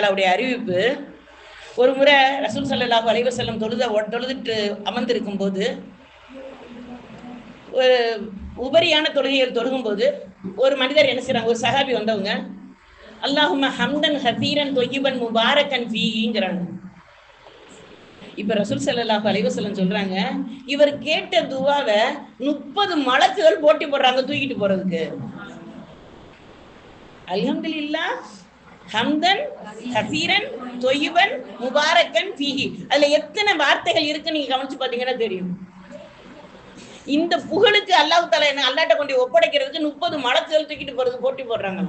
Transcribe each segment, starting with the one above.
அவருடைய அறிவிப்பு ஒரு முறை ரசூல் சல்லல்லாஹு அலைஹி செல்லம் தொழுத தொழுதுட்டு அமர்ந்திருக்கும் போது ஒரு உபரியான தொழுகைகள் தொழுகும்போது ஒரு மனிதர் என்ன செய்றாங்க ஒரு சஹாபி வந்தவங்க அல்லாஹும்ம ஹம்தன் ஹதீரன் தொய்யிபன் முபாரக்கன் ஃபீங்கிறாங்க இப்ப ரசூல் ஸல்லல்லாஹு அலைவர் செல்லம் சொல்றாங்க இவர் கேட்ட துவாவை முப்பது மலக்குகள் போட்டி போடுறாங்க தூக்கிட்டு போறதுக்கு. அலமதுல்லா ஹம்தன் கசீரன் தொய்வன் முபாரக்கன் ஃபீஹி அதுல எத்தனை வார்த்தைகள் இருக்கு நீங்க கவனிச்சு பாத்தீங்கன்னா தெரியும். இந்த புகழுக்கு அல்லாஹு தலா என்ன அல்லாட்ட கொண்டு ஒப்படைக்கிறதுக்கு முப்பது மலத்துகள் தூக்கிட்டு போறது போட்டி போடுறாங்க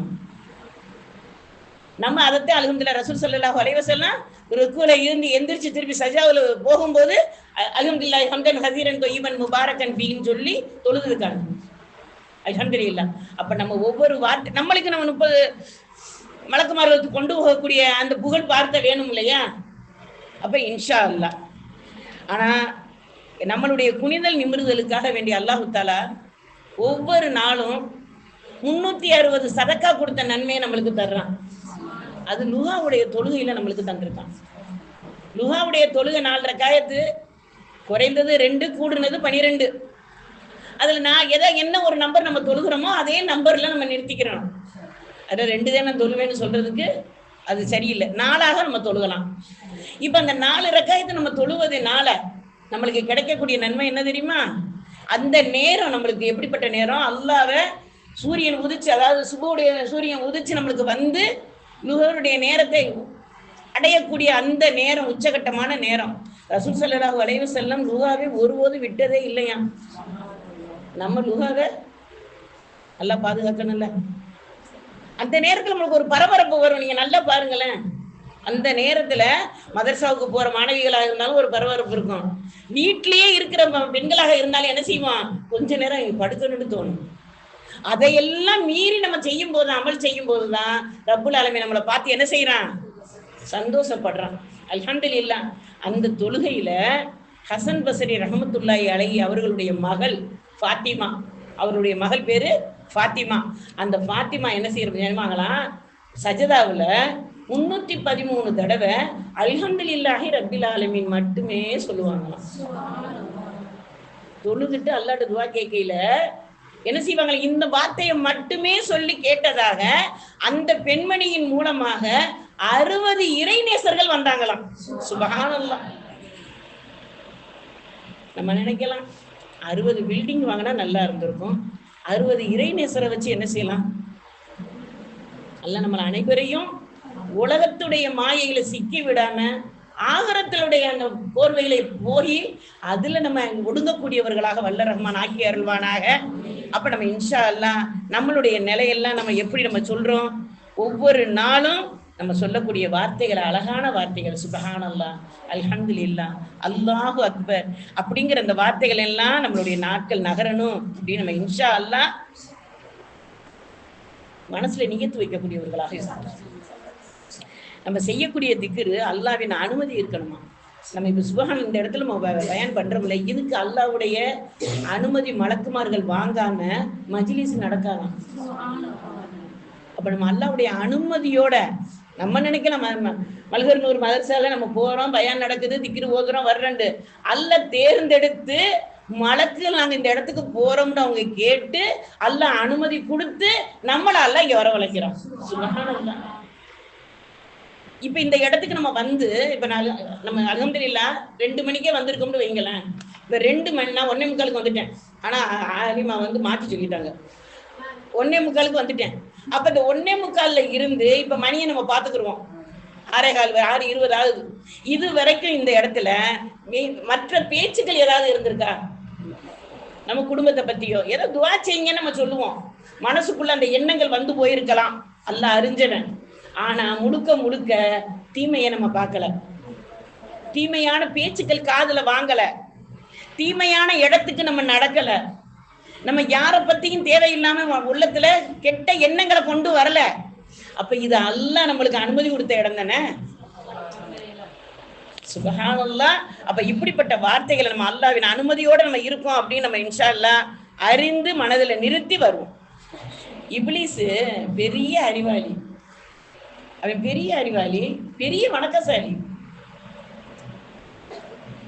நம்ம அதைத்தான் அல்ஹம்துலில்லாஹ் ரசூல் ஸல்லல்லாஹு அலைஹி வஸல்லம் ருக்குல இருந்து எந்திரிச்சு திருப்பி சஜாவுல போகும்போது அ- ஹம்தன் ஹசீரன் தொய்வன் முபாரக்கன் ஃபீன்னு சொல்லி தொழுதுருக்காங்க. அல்ஹம்துலில்லாஹ். அப்ப நம்ம ஒவ்வொரு வார்த்தை நம்மளுக்கு நம்ம முப்பது மலக்குமார்களுக்கு கொண்டு போகக்கூடிய அந்த புகழ் வார்த்தை வேணும் இல்லையா? அப்ப இன்ஷா அல்லாஹ் ஆனா நம்மளுடைய குனிதல் நிமிர்தலுக்காக வேண்டிய அல்லாஹு தாலா ஒவ்வொரு நாளும் முன்னூத்தி அறுபது சதக்கா கொடுத்த நன்மையை நம்மளுக்கு தர்றான். அது லுகாவுடைய தொழுகையில நம்மளுக்கு தந்திருக்கான். லுகாவுடைய தொழுகை நாலரை காயத்து குறைந்தது ரெண்டு கூடுனது பனிரெண்டு. அதுல நான் எதை என்ன ஒரு நம்பர் நம்ம தொழுகிறோமோ அதே நம்பர்ல நம்ம நிறுத்திக்கிறோம். அது ரெண்டு தான் தொழுவேன்னு சொல்றதுக்கு அது சரியில்லை. நாளாக நம்ம தொழுகலாம். இப்ப அந்த நாலு ரக்காயத்தை நம்ம தொழுவதுனால நம்மளுக்கு கிடைக்கக்கூடிய நன்மை என்ன தெரியுமா? அந்த நேரம் நம்மளுக்கு எப்படிப்பட்ட நேரம்? அல்லாஹ்வை சூரியன் உதிச்சு அதாவது சுபுடைய சூரியன் உதிச்சு நம்மளுக்கு வந்து நுகருடைய நேரத்தை அடையக்கூடிய அந்த நேரம் உச்சகட்டமான நேரம். ரசூல் செல்லராக அலைஹி செல்லம் லுகாவை ஒருபோதும் விட்டதே இல்லையா நம்ம லுகாவை நல்லா பாதுகாக்கணும்ல. அந்த நேரத்துல நம்மளுக்கு ஒரு பரபரப்பு வரும். நீங்க நல்லா பாருங்களேன். அந்த நேரத்துல மதர்சாவுக்கு போற மாணவிகளாக இருந்தாலும் ஒரு பரபரப்பு இருக்கும். வீட்டிலேயே இருக்கிற பெண்களாக இருந்தாலும் என்ன செய்வான்? கொஞ்ச நேரம் இங்க படுக்கணும்னு தோணும். அதையெல்லாம் மீறி நம்ம செய்யும் போது அமல் செய்யும் போதுதான் ரப்புல் அலமை நம்மளை பார்த்து என்ன செய்யறான் சந்தோஷப்படுறான். அல்ஹம்துலில்லாஹ். அந்த தொழுகையில ஹசன் பசரி ரஹமத்துல்லாய் அழகி அவர்களுடைய மகள் ஃபாத்திமா. அவருடைய மகள் பேரு ஃபாத்திமா. அந்த ஃபாத்திமா என்ன செய்யறது நினைவாங்களாம் சஜதாவுல முன்னூத்தி பதிமூணு தடவை அல்ஹம்துலில்லாஹி ரபில் ஆலமின் மட்டுமே சொல்லுவாங்களாம். தொழுதுட்டு அல்லாட்ட துவா கேட்கையில என்ன செய்வாங்க? இந்த வார்த்தையை மட்டுமே சொல்லி கேட்டதாக அந்த பெண்மணியின் மூலமாக அறுபது இறைநேசர்கள் வந்தாங்களாம். சுபகானல்லாம் நம்ம நினைக்கலாம். அறுபது பில்டிங் வாங்கினா நல்லா இருந்திருக்கும். அறுபது இறைநேசரை வச்சு என்ன செய்யலாம்? அல்ல நம்மள அனைவரையும் உலகத்துடைய மாயையில சிக்கி விடாம ஆகரத்தினுடைய அந்த போர்வைகளை போய் அதுல நம்ம ஒடுங்கக்கூடியவர்களாக வல்ல ரஹ்மான் ஆக்கி அருள்வானாக. அப்ப நம்ம இன்ஷா அல்லா நம்மளுடைய நிலையெல்லாம் நம்ம எப்படி நம்ம சொல்றோம்? ஒவ்வொரு நாளும் நம்ம சொல்லக்கூடிய வார்த்தைகள் அழகான வார்த்தைகள் சுபஹானல்லா அல்ஹம்துலில்லாஹ் அல்லாஹு அக்பர் அப்படிங்கிற அந்த வார்த்தைகள் எல்லாம் நம்மளுடைய நாட்கள் நகரணும் அப்படின்னு நம்ம இன்ஷா அல்லாஹ் மனசுல நியத்து வைக்கக்கூடியவர்களாக இருக்கணும் நம்ம செய்யக்கூடிய திக்ரு அல்லாவின் அனுமதி இருக்கணுமா? நம்ம இப்ப சுபஹான் இந்த இடத்துல நம்ம பயன் பண்றோம்ல. இதுக்கு அல்லாவுடைய அனுமதி மலக்குமார்கள் வாங்காம மஜிலிஸ் நடக்காதாம் அப்ப நம்ம அல்லாவுடைய அனுமதியோட நம்ம நினைக்கலாம் ம- மல்கர்னூர் மதரசால நம்ம போறோம் பயான் நடக்குது திக்கிரு ஓதுறோம் வர்றண்டு. அல்ல தேர்ந்தெடுத்து மலக்குகள் நாங்க இந்த இடத்துக்கு போறோம்னு அவங்க கேட்டு அல்ல அனுமதி கொடுத்து நம்மள அல்ல இங்க வரவழைக்கிறோம் இப்ப இந்த இடத்துக்கு நம்ம வந்து இப்ப நான் நம்ம அகமதுல்லா ரெண்டு மணிக்கே வந்திருக்கோம்னு வைங்களேன். இப்ப ரெண்டு மணி நான் ஒன்னே முக்காலுக்கு வந்துட்டேன். ஆனா ஆலிமா வந்து மாற்றி சொல்லிட்டாங்க. ஒன்னே முக்காலுக்கு வந்துட்டேன். அப்ப இந்த ஒன்னே முக்கால்ல இருந்து இப்ப மணியை நம்ம பாத்துக்கிருவோம் ஆறே கால் ஆறு இருபது ஆகுது. இது வரைக்கும் இந்த இடத்துல மீ- மற்ற பேச்சுக்கள் ஏதாவது இருந்திருக்கா? நம்ம குடும்பத்தை பத்தியோ? ஏதோ துவா செய்யுங்கன்னு நம்ம சொல்லுவோம். மனசுக்குள்ள அந்த எண்ணங்கள் வந்து போயிருக்கலாம். அல்ல அறிஞ்சவன். ஆனா முழுக்க முழுக்க தீமையை நம்ம பார்க்கல. தீமையான பேச்சுக்கள் காதுல வாங்கல. தீமையான இடத்துக்கு நம்ம நடக்கல. நம்ம யார பத்தியும் தேவையில்லாம உள்ளத்துல கெட்ட எண்ணங்களை கொண்டு வரல. அப்ப இது அல்லா நம்மளுக்கு அனுமதி கொடுத்த இடம் தானே? சுபஹானல்லாஹ் அப்ப இப்படிப்பட்ட வார்த்தைகளை நம்ம அல்லாவின் அனுமதியோட நம்ம இருக்கோம் அப்படின்னு நம்ம இன்ஷா அறிந்து மனதுல நிறுத்தி வருவோம். இப்ளீஸு பெரிய அறிவாளி. அவன் பெரிய அறிவாளி பெரிய வணக்கசாலி.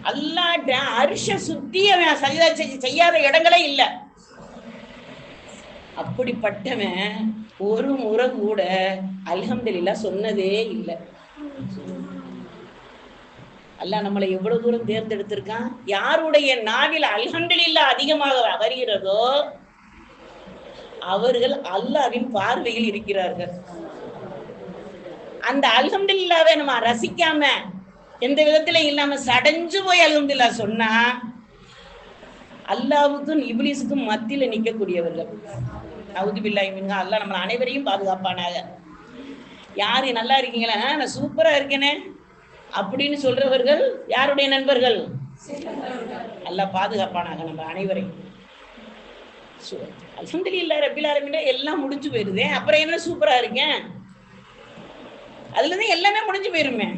அல்லாட்ட அரிச சுத்தி அவன் செய்- செய்யாத இடங்களே இல்லை. அப்படிப்பட்டவன் ஒரு முறை கூட அலமதுல்லா சொன்னதே இல்லை. அல்லாஹ் நம்மளை எவ்வளவு தூரம் தேர்ந்தெடுத்திருக்கான்? யாருடைய நாவில் அல்ஹம்துலில்லா அதிகமாக வருகிறதோ அவர்கள் அல்லாவின் பார்வையில் இருக்கிறார்கள். அந்த அல்ஹம்துலில்லாவை நம்ம ரசிக்காம எந்த விதத்துல இல்லாம சடைஞ்சு போய் அல்ஹம்தில்லா சொன்னா அல்லாவுக்கும் இப்லீஸுக்கும் மத்தியில நிக்கக்கூடியவர்கள். அவுது பில்லாய் மின்ஹா அல்ல நம்ம அனைவரையும் பாதுகாப்பானாக. யாரு நல்லா இருக்கீங்களா? நான் சூப்பரா இருக்கேனே. அப்படின்னு சொல்றவர்கள் யாருடைய நண்பர்கள்? அல்ல பாதுகாப்பானாக நம்ம அனைவரையும். அல்ஹம்துலில்லாஹ் ரபில் ஆலமீன் எல்லாம் முடிஞ்சு போயிருதே. அப்புறம் என்ன சூப்பரா இருக்கேன் அதுல இருந்து எல்லாமே முடிஞ்சு போயிருமே.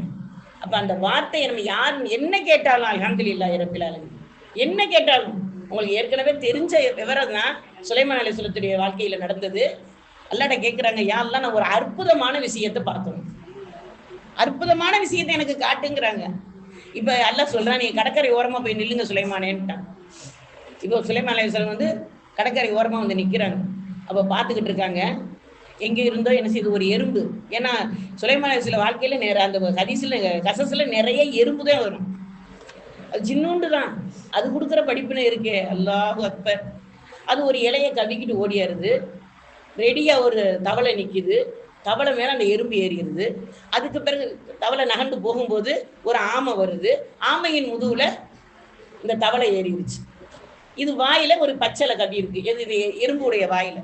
அப்ப அந்த வார்த்தையை நம்ம யார் என்ன கேட்டாலும் அல்ஹம்துலில்லாஹ் ரப்பில் என்ன கேட்டாலும். உங்களுக்கு ஏற்கனவே தெரிஞ்ச விவரம் தான் சுலைமான் அலிஸ்வலத்துடைய வாழ்க்கையில நடந்தது. அல்லாட்ட கேட்குறாங்க யாரெல்லாம் நான் ஒரு அற்புதமான விஷயத்தை பார்த்தோம். அற்புதமான விஷயத்தை எனக்கு காட்டுங்கிறாங்க. இப்ப எல்லாம் சொல்றான் நீங்கள் கடற்கரை ஓரமா போய் நில்லுங்க சுலைமானேன்ட்டான். இப்போ சுலைமான் அலைஹிஸ்ஸலாம் வந்து கடற்கரை ஓரமா வந்து நிக்கிறாங்க. அப்ப பார்த்துக்கிட்டு இருக்காங்க. எங்க இருந்தோ என்ன செய்யுது ஒரு எறும்பு. ஏன்னா சுலைமான் அலைஹிஸ்ஸலாம் வாழ்க்கையில நேர அந்த ஹதீஸ்ல கசஸ்ல நிறைய எறும்பு தான் வரும். அது சின்னூண்டு தான் அது கொடுக்குற படிப்புன்னு இருக்கே. அல்லாஹு அக்பர். அது ஒரு இலையை கவிக்கிட்டு ஓடியாருது. ரெடியாக ஒரு தவளை நிற்கிது தவளை மேலே அந்த எறும்பு ஏறிடுது அதுக்கு பிறகு தவளை நகர்ந்து போகும்போது ஒரு ஆமை வருது. ஆமையின் முதுவில் இந்த தவளை ஏறிடுச்சு இது வாயில ஒரு பச்சளை கவி இருக்கு. எது இது எறும்புடைய வாயில.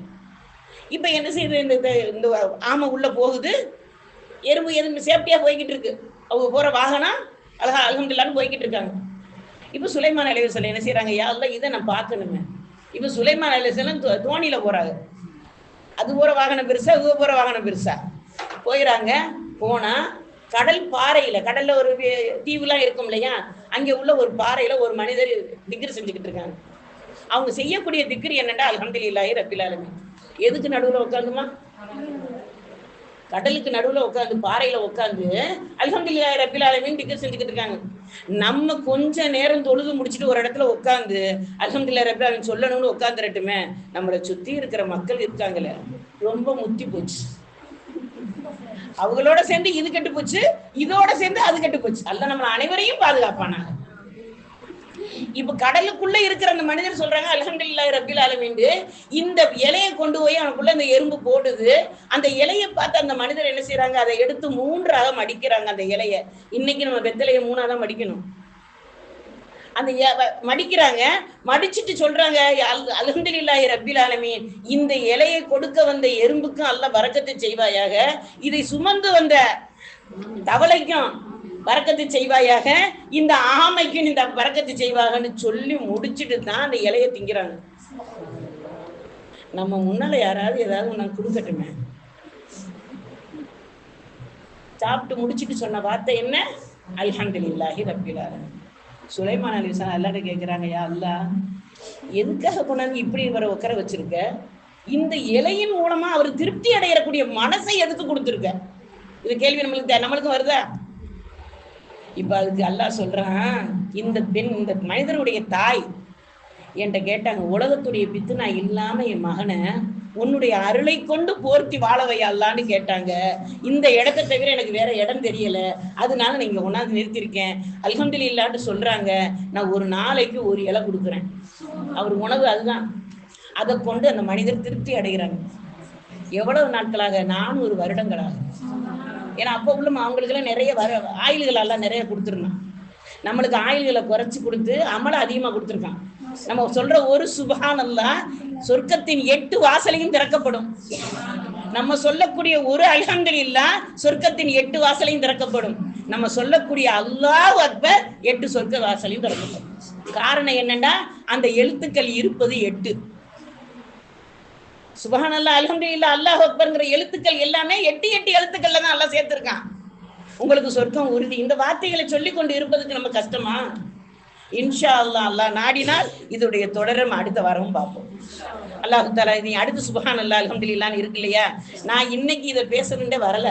இப்ப என்ன செய்யுது? இந்த இந்த- இந்த ஆமை உள்ள போகுது. எறும்பு எறும்பு சேஃப்டியா போய்கிட்டு இருக்கு. அவங்க போற வாகனம் அழகா அலகம்துல்லான்னு போய்கிட்டு இருக்காங்க. இப்போ சுலைமான் அலைவசல் என்ன செய்யறாங்க யா இதை நான் பார்க்கணுமே இப்போ சுலைமான் அலைவசலம் தோணியில போறாங்க. அது போற வாகனம் பெருசா இது போற வாகனம் பெருசா? போயிறாங்க. போனா கடல் பாறையில கடல்ல ஒரு தீவுலாம் இருக்கும் இல்லையா? அங்க உள்ள ஒரு பாறையில ஒரு மனிதர் திக்ரி செஞ்சுக்கிட்டு இருக்காங்க. அவங்க செய்யக்கூடிய திக்ரி என்னென்னா அல்ஹம்துலில்லாஹி ரப்பில் எதுக்கு நடுவில் உட்காந்துமா கடலுக்கு நடுவுல உட்காந்து பாறையில உட்காந்து அல்ஹம்துல்லா ரபில் ஆலமின் டிக்கெட் செஞ்சுக்கிட்டு இருக்காங்க. நம்ம கொஞ்ச நேரம் தொழுது முடிச்சுட்டு ஒரு இடத்துல உட்காந்து அல்ஹம்துல்லா ரபில் ஆலமின் சொல்லணும்னு உட்காந்துரட்டுமே நம்மளை சுத்தி இருக்கிற மக்கள் இருக்காங்களே ரொம்ப முத்தி போச்சு. அவங்களோட சேர்ந்து இது கெட்டு போச்சு இதோட சேர்ந்து அது கெட்டு போச்சு. அல்ல நம்ம அனைவரையும் பாதுகாப்பானாங்க. இப்ப கடலுக்குள்ள இருக்கிற அந்த மனிதர் சொல்றாங்க அல்ஹம்துலில்லாஹி ரபில் ஆலமீன் இந்த இலையை கொண்டு போய் அவனுக்குள்ள அந்த எறும்பு போடுது. அந்த இலையை பார்த்து அந்த மனிதர் என்ன செய்றாங்க அதை எடுத்து மூன்றாக மடிக்கிறாங்க அந்த இலைய. இன்னைக்கு நம்ம வெத்தலையை மூணாதான் மடிக்கணும். அந்த மடிக்கிறாங்க மடிச்சிட்டு சொல்றாங்க அல்- அல்ஹம்துலில்லாஹி ரப்பில் ஆலமீன் இந்த இலையை கொடுக்க வந்த எறும்புக்கும் அல்ல வரக்கத்தை செய்வாயாக. இதை சுமந்து வந்த தவளைக்கும் வரக்கத்து செய்வாயாக இந்த ஆமைக்கும் இந்த வரக்கத்து செய்வாகன்னு சொல்லி முடிச்சுட்டு தான் அந்த இலையை திங்கிறாங்க. நம்ம முன்னால யாராவது ஏதாவது நான் கொடுக்கட்டுமே. சாப்பிட்டு முடிச்சுட்டு சொன்ன வார்த்தை என்ன? அல்ஹாண்டில் இல்லாஹி ரப்பிலார சுலைமான் அலிஸ்லாம் அல்லாட்ட கேட்குறாங்க யா அல்லா எதுக்காக கொண்டாந்து இப்படி இவரை உட்கார வச்சிருக்க? இந்த இலையின் மூலமா அவர் திருப்தி அடையக்கூடிய மனசை எதுக்கு கொடுத்துருக்க? இது கேள்வி நம்மளுக்கு தே- நம்மளுக்கும் வருதா? இப்ப அதுக்கு அல்லாஹ் சொல்றான் இந்த பெண் இந்த மனிதனுடைய தாய் என்கிட்ட கேட்டாங்க உலகத்துடைய பித்து நான் இல்லாம என் மகனை உன்னுடைய அருளை கொண்டு போர்த்தி வாழவையல்லான்னு கேட்டாங்க. இந்த இடத்தை தவிர எனக்கு வேற இடம் தெரியல. அதனால நீங்க ஒன்னாந்து நிறுத்திருக்கேன் அல்ஹம்துலில்லான்னு சொல்றாங்க நான் ஒரு நாளைக்கு ஒரு இலை கொடுக்குறேன். அவர் உணவு அதுதான். அதை கொண்டு அந்த மனிதர் திருப்தி அடைகிறாங்க. எவ்வளவு நாட்களாக? நானூறு வருடங்களாக. ஏன்னா அப்போ உள்ள அவங்களுக்கெல்லாம் நிறைய வர ஆயில்கள் எல்லாம் நிறைய கொடுத்துருந்தான் நம்மளுக்கு ஆயில்களை குறைச்சி கொடுத்து அமலை அதிகமாக கொடுத்துருக்கான். நம்ம சொல்ற ஒரு சுபஹானல்லாஹ் சொர்க்கத்தின் எட்டு வாசலையும் திறக்கப்படும். நம்ம சொல்லக்கூடிய ஒரு அல்ஹம்துலில்லாஹ் சொர்க்கத்தின் எட்டு வாசலையும் திறக்கப்படும். நம்ம சொல்லக்கூடிய அல்லாஹ் அக்பர் எட்டு சொர்க்க வாசலையும் திறக்கப்படும். காரணம் என்னன்னா அந்த எழுத்துக்கள் இருப்பது எட்டு. சுபஹானல்லா அல்ஹம்துலில்லாஹ் அல்லாஹ் அக்பர்ங்கிற எழுத்துக்கள் எல்லாமே எட்டி எட்டி எழுத்துக்கள்ல தான் எல்லாம் சேர்த்திருக்கான். உங்களுக்கு சொர்க்கம் உறுதி. இந்த வார்த்தைகளை சொல்லி கொண்டு இருப்பதுக்கு நம்ம கஷ்டமா? இன்ஷா அல்லா அல்லாஹ் நாடினால் இதோடைய தொடரும் அடுத்த வாரமும் பார்ப்போம். அல்லாஹு தாலா நீ அடுத்து சுபஹான் அல்லா அல்ஹம்துலில்லான்னு இருக்கு இல்லையா? நான் இன்னைக்கு இதை பேசணுண்டே வரல.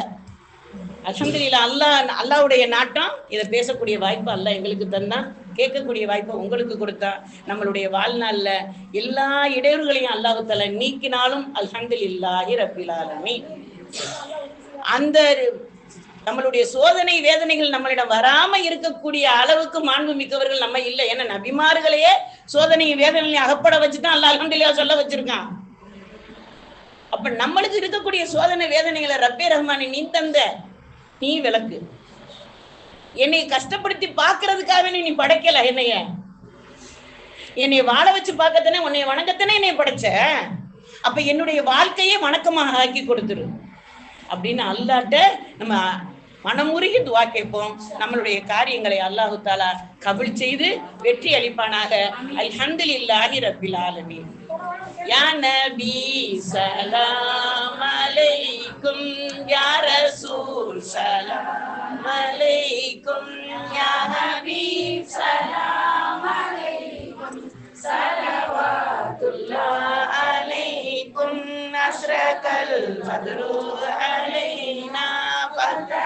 அல்ஹம்துலில்லாஹ் அல்லாஹ் அல்லாவுடைய நாட்டம் இதை பேசக்கூடிய வாய்ப்பு அல்ல எங்களுக்கு தந்தான் கேட்கக்கூடிய வாய்ப்பை உங்களுக்கு கொடுத்தா நம்மளுடைய வாழ்நாள்ல எல்லா இடையூறுகளையும் அல்லாஹ் நீக்கினாலும் அல்ஹந்தில் இல்லாஹி ஆலமீன். அந்த நம்மளுடைய சோதனை வேதனைகள் நம்மளிடம் வராம இருக்கக்கூடிய அளவுக்கு மாண்பு மிக்கவர்கள் நம்ம இல்லை. ஏன்னா நபிமார்களையே சோதனை வேதனையை அகப்பட வச்சுதான் அல்லாஹ் அல்ஹம்துலில்லாஹ் சொல்ல வச்சிருக்கான். அப்ப நம்மளுக்கு இருக்கக்கூடிய சோதனை வேதனைகளை ரப்பே ரஹ்மானி நீ தந்த நீ விளக்கு. என்னை கஷ்டப்படுத்தி பாக்குறதுக்காக நீ படைக்கல என்னைய? என்னை வாழ வச்சு பார்க்கத்தானே உன்னை வணங்கத்தானே என்னை படைச்ச? அப்ப என்னுடைய வாழ்க்கையே வணக்கமாக ஆக்கி கொடுத்துரு. அப்படின்னு அல்லாட்ட நம்ம மனமுருகி துவா கேட்போம். நம்மளுடைய காரியங்களை அல்லாஹு தாலா கபில் செய்து வெற்றி அளிப்பானாக. அல்ஹந்தில் இல்லாஹி ரபில் ஆலமி யா நபி சலாம் அலைக்கும் யா ரசூல் சலாம் அலைக்கும் யா நபி சலாம் அலைக்கும் சலவாத்துல்லாஹ் அலைக்கும் அஸ்ரகல் மத்ரூ அலைனா ஃபதா